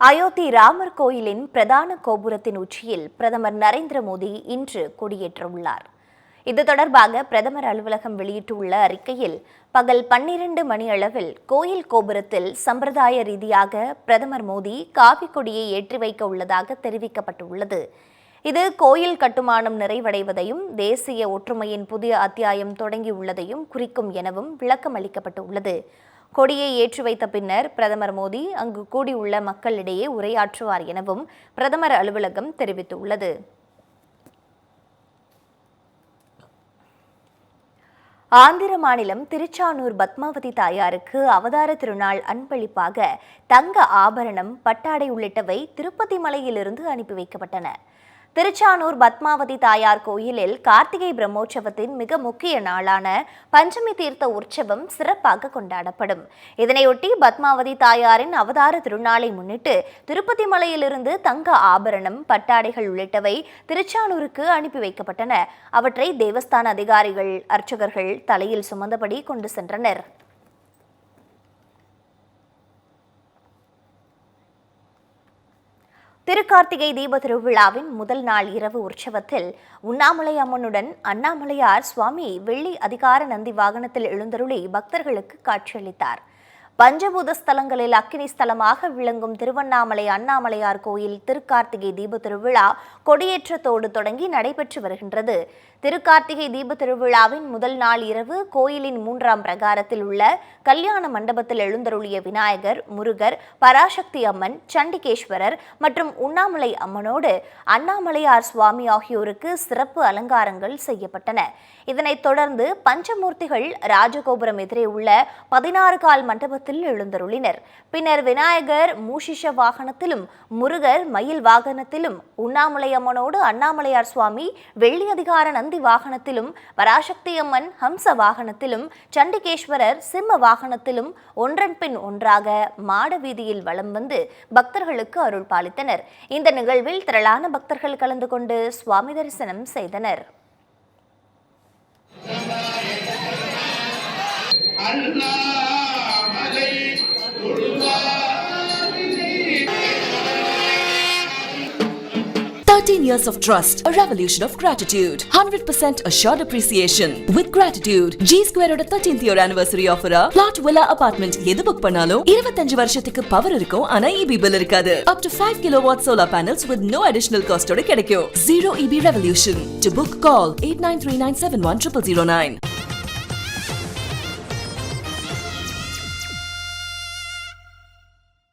அயோத்தி ராமர் கோயிலின் பிரதான கோபுரத்தின் உச்சியில் பிரதமர் நரேந்திர மோடி இன்று கொடியேற்றவுள்ளார். இது தொடர்பாக பிரதமர் அலுவலகம் வெளியிட்டுள்ள அறிக்கையில் பகல் பன்னிரண்டு மணி அளவில் கோயில் கோபுரத்தில் சம்பிரதாய ரீதியாக பிரதமர் மோடி காவி கொடியை ஏற்றி வைக்க உள்ளதாக தெரிவிக்கப்பட்டுள்ளது. இது கோயில் கட்டுமானம் நிறைவடைவதையும் தேசிய ஒற்றுமையின் புதிய அத்தியாயம் தொடங்கியுள்ளதையும் குறிக்கும் எனவும் விளக்கம் அளிக்கப்பட்டுள்ளது கொடியை ஏற்றி வைத்த பின்னர் பிரதமர் மோடி அங்கு கூடியுள்ள மக்களிடையே உரையாற்றுவார் எனவும் பிரதமர் அலுவலகம் தெரிவித்துள்ளது. ஆந்திர மாநிலம் திருச்சானூர் பத்மாவதி தாயாருக்கு அவதார திருநாள் அன்பளிப்பாக தங்க ஆபரணம் பட்டாடை உள்ளிட்டவை திருப்பதி மலையிலிருந்து அனுப்பி வைக்கப்பட்டன. திருச்சானூர் பத்மாவதி தாயார் கோயிலில் கார்த்திகை பிரம்மோற்சவத்தின் மிக முக்கிய நாளான பஞ்சமி தீர்த்த உற்சவம் சிறப்பாக கொண்டாடப்படும். இதனையொட்டி பத்மாவதி தாயாரின் அவதார திருநாளை முன்னிட்டு திருப்பதி மலையிலிருந்து தங்க ஆபரணம் பட்டாடைகள் உள்ளிட்டவை திருச்சானூருக்கு அனுப்பி வைக்கப்பட்டன. அவற்றை தேவஸ்தான அதிகாரிகள் அர்ச்சகர்கள் தலையில் சுமந்தபடி கொண்டு சென்றனர். திருக்கார்த்திகை தீப திருவிழாவின் முதல் நாள் இரவு உற்சவத்தில் உண்ணாமலை அம்மனுடன் அண்ணாமலையார் சுவாமி வெள்ளி அதிகார நந்தி வாகனத்தில் எழுந்தருளி பக்தர்களுக்கு காட்சியளித்தார். பஞ்சபூத ஸ்தலங்களில் அக்கினி ஸ்தலமாக விளங்கும் திருவண்ணாமலை அண்ணாமலையார் கோயில் திருக்கார்த்திகை தீப திருவிழா கொடியேற்றத்தோடு தொடங்கி நடைபெற்று வருகின்றது. திருக்கார்த்திகை தீப திருவிழாவின் முதல் நாள் இரவு கோயிலின் மூன்றாம் பிரகாரத்தில் உள்ள கல்யாண மண்டபத்தில் எழுந்தருளிய விநாயகர் முருகர் பராசக்தி அம்மன் சண்டிகேஸ்வரர் மற்றும் உண்ணாமலை அம்மனோடு அண்ணாமலையார் சுவாமி ஆகியோருக்கு சிறப்பு அலங்காரங்கள் செய்யப்பட்டன. இதனைத் தொடர்ந்து பஞ்சமூர்த்திகள் ராஜகோபுரம் எதிரே உள்ள பதினாறு கால் மண்டபத்தில் எழுந்தருளினர். பின்னர் விநாயகர் மூஷிஷ வாகனத்திலும் முருகர் மயில் வாகனத்திலும் உண்ணாமலை அம்மனோடு அண்ணாமலையார் சுவாமி வெள்ளி அதிகார நந்தி வாகனத்திலும் பராசக்தி அம்மன் ஹம்ச வாகனத்திலும் சண்டிகேஸ்வரர் சிம்ம வாகனத்திலும் ஒன்றன் பின் ஒன்றாக மாட வீதியில் வலம் வந்து பக்தர்களுக்கு அருள் பாலித்தனர். இந்த நிகழ்வில் திரளான பக்தர்கள் கலந்து கொண்டு சுவாமி தரிசனம் செய்தனர். Allah 13 years of trust, a revolution of gratitude, 100% assured appreciation. With gratitude, G Square ஓட 13th year anniversary offer plot villa apartment எது book பண்ணாலும் 25 வருஷத்துக்கு பவர் இருக்கும் ஆனா EB bill இருக்காது. Up to 5 kilowatt solar panels with no additional cost ஓட கிடைக்கும். Zero EB revolution. To book, call 8939710009.